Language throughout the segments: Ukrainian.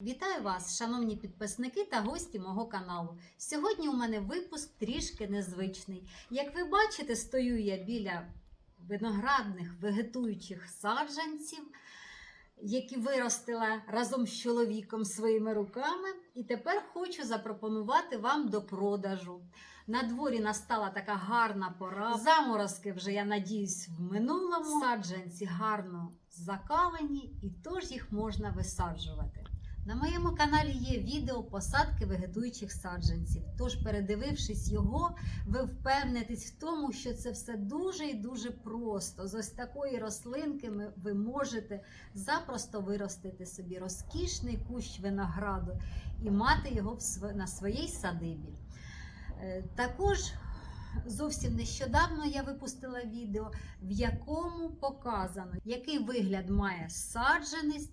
Вітаю вас, шановні підписники та гості мого каналу. Сьогодні у мене випуск трішки незвичний. Як ви бачите, стою я біля виноградних вегетуючих саджанців, які виростила разом з чоловіком своїми руками. І тепер хочу запропонувати вам до продажу. На дворі настала така гарна пора. Заморозки вже, я надіюсь, в минулому. Саджанці гарно закалені, і тож їх можна висаджувати. На моєму каналі є відео посадки вегетуючих саджанців. Тож, передивившись його, ви впевнитесь в тому, що це все дуже і дуже просто. З ось такої рослинки ви можете запросто виростити собі розкішний кущ винограду і мати його на своїй садибі. Е, Також зовсім нещодавно я випустила відео, в якому показано, який вигляд має саджанець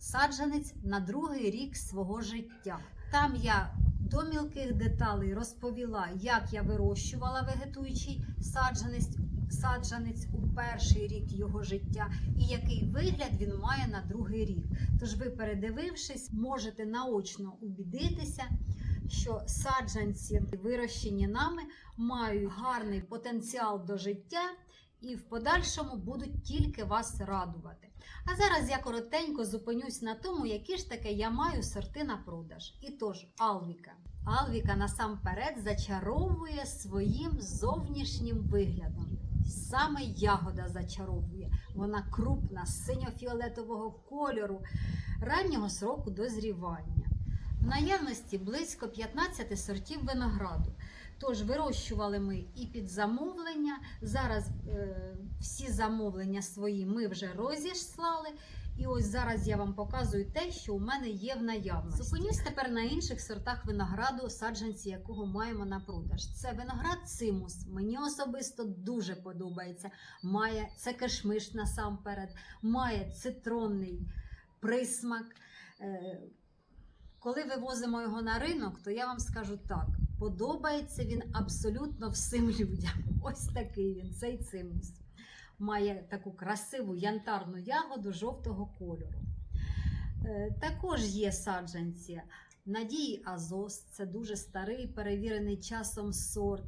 саджанець на другий рік свого життя. Там я до мілких деталей розповіла, як я вирощувала вегетуючий саджанець, саджанець у перший рік його життя, і який вигляд він має на другий рік. Тож ви, передивившись, можете наочно убідитися, що саджанці, вирощені нами, мають гарний потенціал до життя і в подальшому будуть тільки вас радувати. А зараз я коротенько зупинюсь на тому, які ж таке я маю сорти на продаж. І тож, Алвіка. Алвіка насамперед зачаровує своїм зовнішнім виглядом. Саме ягода зачаровує. Вона крупна, синьо-фіолетового кольору, раннього сроку дозрівання. В наявності близько 15 сортів винограду. Тож вирощували ми і під замовлення. Зараз е, всі замовлення свої ми вже розіслали. І ось зараз я вам показую те, що у мене є в наявності. Зупинюсь тепер на інших сортах винограду, саджанці якого маємо на продаж. Це виноград цимус. Мені особисто дуже подобається. Має це кишмиш насамперед, має цитронний присмак. Е, коли вивозимо його на ринок, то я вам скажу так: подобається він абсолютно всім людям. Ось такий він, цей цимус. Має таку красиву янтарну ягоду жовтого кольору. Е, Також є саджанці. Надії Азос, це дуже старий, перевірений часом сорт.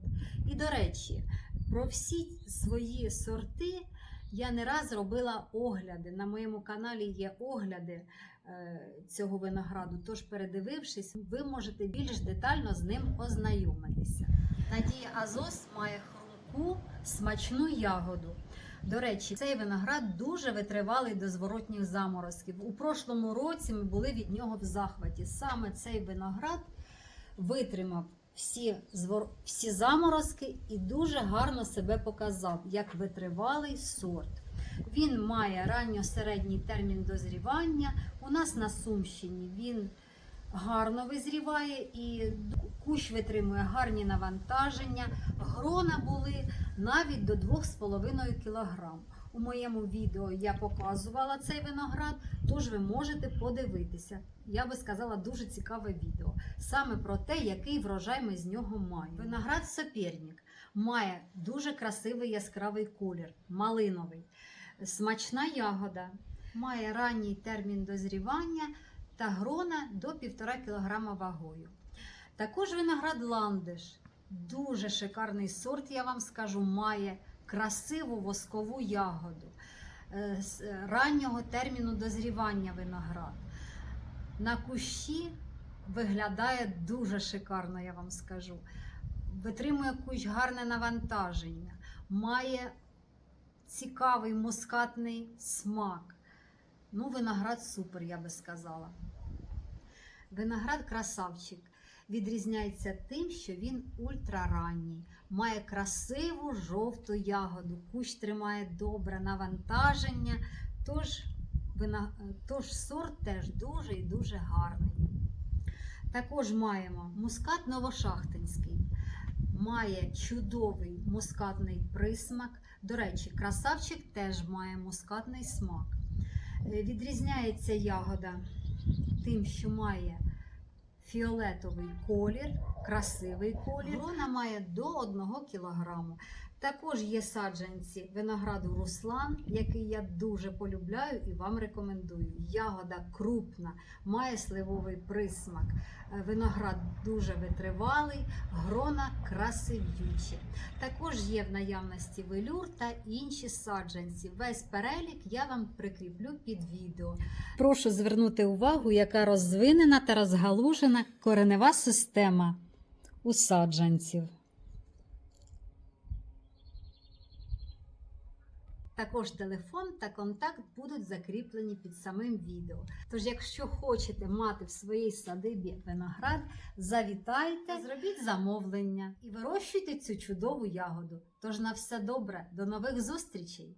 І, до речі, про всі свої сорти я не раз робила огляди. На моєму каналі є огляди е, цього винограду. Тож, передивившись, ви можете більш детально з ним ознайомитися. Надія Азос має хрумку, смачну ягоду. До речі, цей виноград дуже витривалий до зворотніх заморозків. У прошлому році ми були від нього в захваті. Саме цей виноград витримав всі, всі заморозки і дуже гарно себе показав як витривалий сорт. Він має ранньо-середній термін дозрівання. У нас на Сумщині він гарно визріває і кущ витримує гарні навантаження. Грона були навіть до 2,5 кг. У моєму відео я показувала цей виноград, тож ви можете подивитися. Я би сказала, дуже цікаве відео. Саме про те, який врожай ми з нього маємо. Виноград соперник має дуже красивий яскравий колір, малиновий, смачна ягода, має ранній термін дозрівання та грона до 1,5 кг вагою. Також виноград ландиш. Дуже шикарний сорт, я вам скажу, має красиву воскову ягоду е, з раннього терміну дозрівання виноград. На кущі виглядає дуже шикарно, я вам скажу. Витримує кущ гарне навантаження, має цікавий мускатний смак. Ну, виноград супер, я би сказала. Виноград красавчик відрізняється тим, що він ультраранній, має красиву жовту ягоду, кущ тримає добре навантаження, тож, вина... тож сорт теж дуже і дуже гарний. Також маємо мускат новошахтинський, має чудовий мускатний присмак. До речі, красавчик теж має мускатний смак. Е, Відрізняється ягода тим, що має фіолетовий колір красивий колір. Грона має до 1 кілограму. Також є саджанці винограду Руслан, який я дуже полюбляю і вам рекомендую. Ягода крупна, має сливовий присмак. Е, Виноград дуже витривалий, грона красивючі. Також є в наявності велюр та інші саджанці. Весь перелік я вам прикріплю під відео. Прошу звернути увагу, яка розвинена та розгалужена коренева система у саджанців. Також телефон та контакт будуть закріплені під самим відео. Тож, якщо хочете мати в своїй садибі виноград, завітайте, зробіть замовлення і вирощуйте цю чудову ягоду. Тож на все добре, до нових зустрічей!